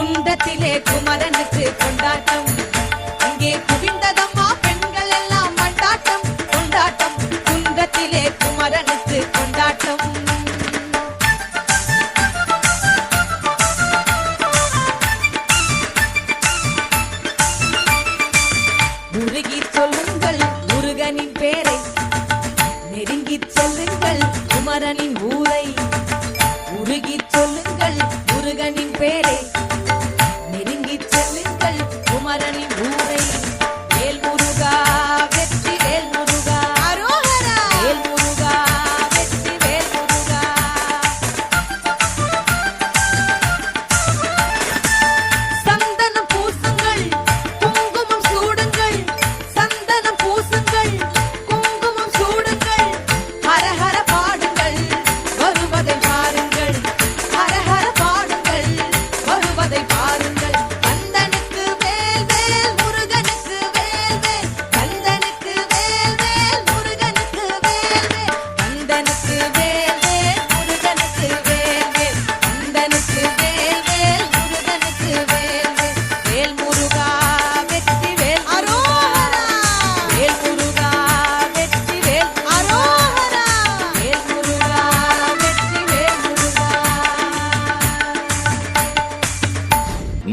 குண்டத்திலே குமரனுக்கு கொண்டாட்டம். அங்கே குவிந்ததம்மா பெண்கள் எல்லாம் கொண்டாட்டம் கொண்டாட்டம் குண்டத்திலே குமரனுக்கு கொண்டாட்டம். உருகி சொல்லுங்கள் முருகனின் பேரை. நெருங்கி செல்லுங்கள் குமரனின் ஊரை.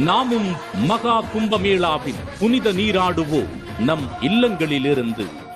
நாமும் மகா கும்பமேளாவில் புனித நீராடுவோம். நம் இல்லங்களிலிருந்து